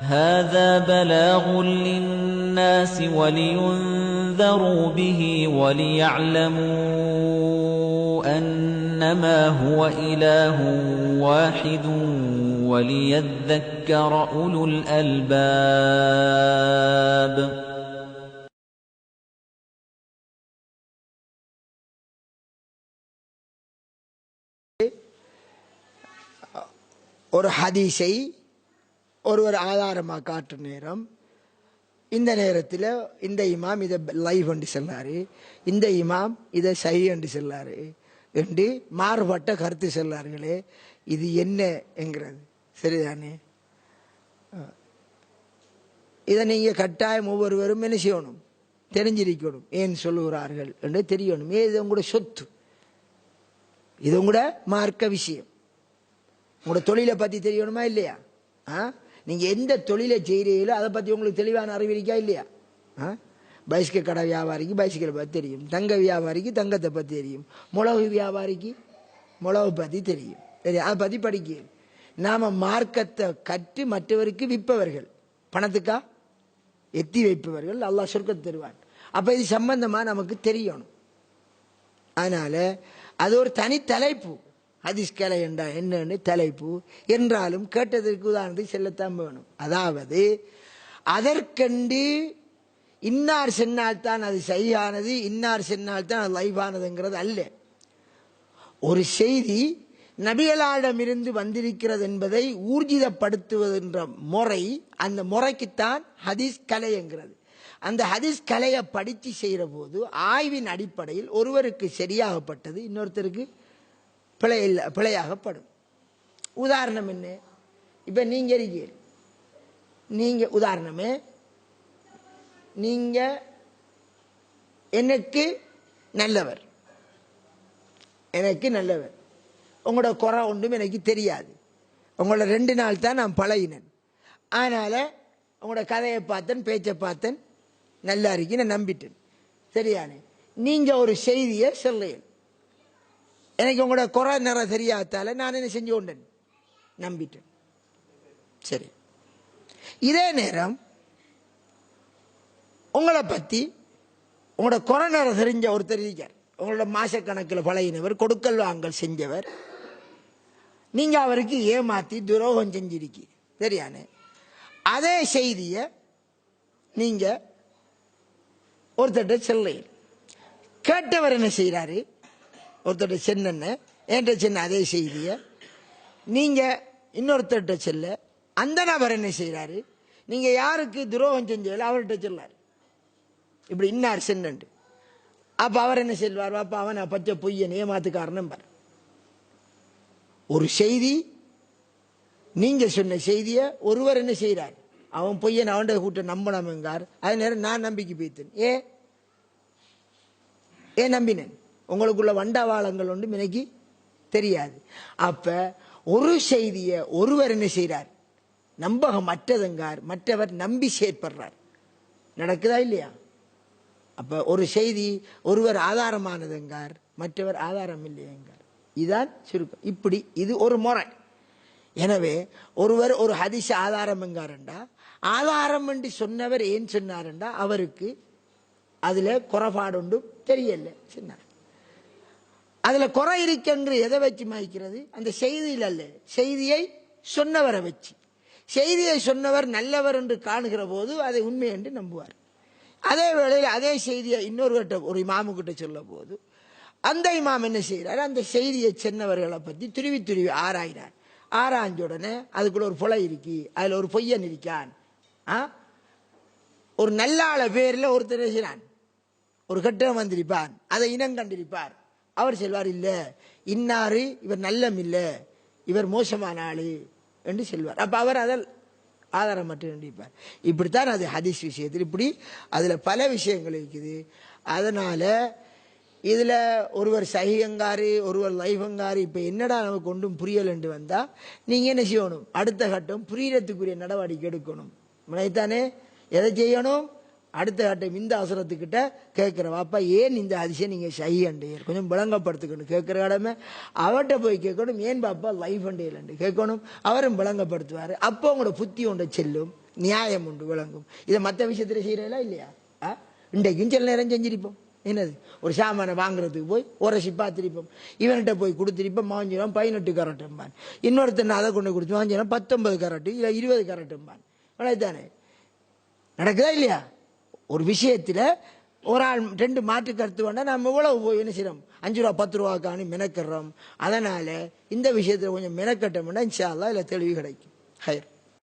هذا بلاغ للناس ولينذروا به وليعلموا أنما هو إله واحد وليذكر أولو الألباب ஒரு ஹதீஸை ஒருவர் ஆதாரமாக காட்டும் நேரம். இந்த நேரத்தில் இந்த இமாம் இதை லைவ் என்று சொல்லாரு. இந்த இமாம் இதை சை என்று சொல்லாரு. என்று மாறுபட்ட கருத்து சொல்லார்களே இது என்ன என்கிறது? சரிதானே? இதை நீங்கள் கட்டாயம் ஒவ்வொருவரும் என்ன செய்யணும்? தெரிஞ்சிருக்கணும். ஏன் சொல்லுகிறார்கள் என்று தெரியணும். ஏன் இது உங்களோட சொத்து? இது உங்களோட மார்க்க விஷயம். உங்களோட தொழிலை பற்றி தெரியணுமா இல்லையா? ஆ? நீங்கள் எந்த தொழிலை செய்கிறீங்களோ அதை பற்றி உங்களுக்கு தெளிவான அறிவு இருக்கா இல்லையா? ஆ? பைஸ்கல் கடை வியாபாரிக்கு பைஸ்கலை பற்றி தெரியும். தங்க வியாபாரிக்கு தங்கத்தை பற்றி தெரியும். மிளகு வியாபாரிக்கு மிளகு பற்றி தெரியும். சரி அதை பற்றி படிக்க நாம் மார்க்கத்தை கற்று மற்றவருக்கு விற்பவர்கள். பணத்துக்கா? எத்தி வைப்பவர்கள். அல்லாஹ் சொர்க்கத்தை தருவான். அப்போ இது சம்பந்தமாக நமக்கு தெரியணும். அதனால் அது ஒரு தனி தலைப்பு. ஹதீஸ் கலை என்றா என்னன்னு தலைப்பு. என்றாலும் கேட்டதற்கு உதாரணத்துக்கு செல்லத்தான் வேணும். அதாவது அதற்கண்டு இன்னார் சென்னால் அது சரியானது இன்னார் சென்னால் தான் அது லைவானதுங்கிறது அல்ல. ஒரு செய்தி நபிகளாடமிருந்து வந்திருக்கிறது என்பதை ஊர்ஜிதப்படுத்துவதென்ற முறை அந்த முறைக்குத்தான் ஹதீஸ் கலை என்கிறது அந்த ஹதீஸ் கலையை படித்து செய்கிற போது ஆய்வின் அடிப்படையில் ஒருவருக்கு சரியாகப்பட்டது இன்னொருத்தருக்கு பிழை இல்லை பிழையாகப்படும். உதாரணம் என்ன? இப்போ நீங்கள் இருக்கீங்க. நீங்கள் உதாரணமே நீங்கள் எனக்கு நல்லவர். எனக்கு நல்லவர். உங்களோட குறை ஒன்றும் எனக்கு தெரியாது. உங்களோட ரெண்டு நாள் தான் நான் பழகினேன். அதனால் உங்களோட கதையை பார்த்தேன் பேச்சை பார்த்தேன். நல்லா இருக்கு நான் நம்பிட்டேன். சரியானே? நீங்கள் ஒரு செய்தியை சொல்லுங்கள் எனக்கு உங்களோட குறை நேரம் தெரியாதால நான் என்ன செஞ்சு கொண்டேன்? நம்பிட்டேன். சரி. இதே நேரம் உங்களை பற்றி உங்களோட குறை நேரம் தெரிஞ்ச ஒருத்தர் இருக்கார். உங்களோட மாசக்கணக்கில் பழகினவர் கொடுக்கல் வாங்கல் செஞ்சவர். நீங்கள் அவருக்கு ஏமாற்றி துரோகம் செஞ்சிருக்கி சரியானே? அதே செய்தியை நீங்கள் ஒருத்தர்கிட்ட சொல்லையில் கேட்டவர் என்ன செய்கிறாரு ஒருத்தர்கிட்ட சென்னன்னு? என்கிட்ட சென்ன? அதே செய்தியை. நீங்கள் இன்னொருத்தர்கிட்ட செல்ல. அந்த நபர் என்ன செய்கிறாரு நீங்கள் யாருக்கு துரோகம் செஞ்சீங்களோ அவர்கிட்ட சொல்லார். இப்படி இன்னார் சென்னண்டு. அப்போ அவர் என்ன செல்வார்? அப்போ அவன் பச்சை பொய்யன் ஏமாத்துக்காரனும் பார். ஒரு செய்தி நீங்கள் சொன்ன செய்தியை ஒருவர் என்ன செய்கிறார் அவன் பொய்யன் அவன்கிட்ட கூட்ட நம்பணுங்கார் அது நேரம் நான் நம்பிக்கை போய்த்தேன் ஏ ஏன் நம்பினேன்? உங்களுக்குள்ள வண்டவாளங்கள் ஒன்றும் இன்னைக்கு தெரியாது. அப்ப ஒரு செய்தியை ஒருவர் என்ன செய்கிறார் நம்பகம் மற்றதுங்கார் மற்றவர் நம்பி செயற்படுறார். நடக்குதா இல்லையா? அப்ப ஒரு செய்தி ஒருவர் ஆதாரமானதுங்கார் மற்றவர் ஆதாரம் இல்லையங்கார். இதான் சுருக்கம். இப்படி இது ஒரு முறை. எனவே ஒருவர் ஒரு ஹதிஷ ஆதாரம் எங்காரண்டா ஆதாரம் என்று சொன்னவர் ஏன் சொன்னாரண்டா? அவருக்கு அதுல குறைபாடு உண்டு தெரியல சொன்னார். அதுல குறை இருக்கென்று எதை வச்சு மாய்க்கிறது? அந்த செய்தியில் அல்ல. செய்தியை சொன்னவரை வச்சு. செய்தியை சொன்னவர் நல்லவர் என்று காணுகிற போது அதை உண்மை என்று நம்புவார். அதே வேளையில் அதே செய்தியை இன்னொருவர்கிட்ட ஒரு இமாமுக்கிட்ட சொல்ல போது அந்த இமாம் என்ன செய்கிறார்? அந்த செய்தியை சென்னவர்களை பற்றி துருவி துருவி ஆராயினார். ஆராய்ஞ்ச உடனே அதுக்குள்ள ஒரு புலை இருக்கி அதில் ஒரு பொய்யன் இருக்கான். ஆ? ஒரு நல்லாள பேரில் ஒருத்தர் செய்கிறான்? ஒரு கட்டம் வந்திருப்பான். அதை இனம் கண்டிருப்பார். அவர் செல்வார் இல்லை இன்னாரு இவர் நல்லம் இல்லை இவர் மோசமான ஆளு என்று செல்வார். அப்போ அவர் அதில் ஆதாரம் மட்டும் கண்டிப்பார் இப்படித்தான் அது ஹதீஸ் விஷயத்தில் இப்படி அதில் பல விஷயங்கள் இருக்குது. அதனால் இதில் ஒருவர் சகிகங்காரு ஒருவர் லைஃபங்காரு இப்போ என்னடா நமக்கு ஒன்றும் புரியல் வந்தால் நீங்கள் என்ன செய்யணும்? அடுத்த கட்டம் புரியறதுக்குரிய நடவடிக்கை எடுக்கணும். முனைத்தானே எதை செய்யணும்? அடுத்த ஆட்டம் இந்த அவசரத்துக்கிட்ட கேட்குற வாப்பா ஏன் இந்த அதிசயம் நீங்கள் செய்யண்டீர் கொஞ்சம் விளங்கப்படுத்துக்கணும். கேட்குற கடமை அவர்கிட்ட போய் கேட்கணும் ஏன் பாப்பா லைஃப் அண்டேலண்டு கேட்கணும். அவரும் விளங்கப்படுத்துவார். அப்போ உங்களோட புத்தி ஒன்றை செல்லும் நியாயம் உண்டு விளங்கும். இதை மற்ற விஷயத்தில் செய்கிறீங்களா இல்லையா? ஆ? இன்றைக்கும் சில நேரம் செஞ்சிருப்போம். என்னது? ஒரு சாமானை வாங்குறதுக்கு போய் உரசி பார்த்துருப்போம். இவன்கிட்ட போய் கொடுத்துருப்போம் மாஞ்சிரம் பதினெட்டு கரட்டும்பான். இன்னொருத்தன் அதை கொண்டு கொடுத்து மாஞ்சிரம் பத்தொன்பது கரட்டு இல்லை இருபது கரட்டும்பான். தானே நடக்குதா இல்லையா? ஒரு விஷயத்தில் ஒரு ஆள் ரெண்டு மாற்று கருத்து வேண்டாம் நம்ம இவ்வளவு போய் என்ன செய்யறோம்? அஞ்சு ரூபா பத்து ரூபாக்கானு மெனக்கிறோம். அதனால் இந்த விஷயத்தில் கொஞ்சம் மெனக்கட்டோம்னா இன்ஷா அல்லாஹ் இல்லை தெளிவு கிடைக்கும். ஹயர்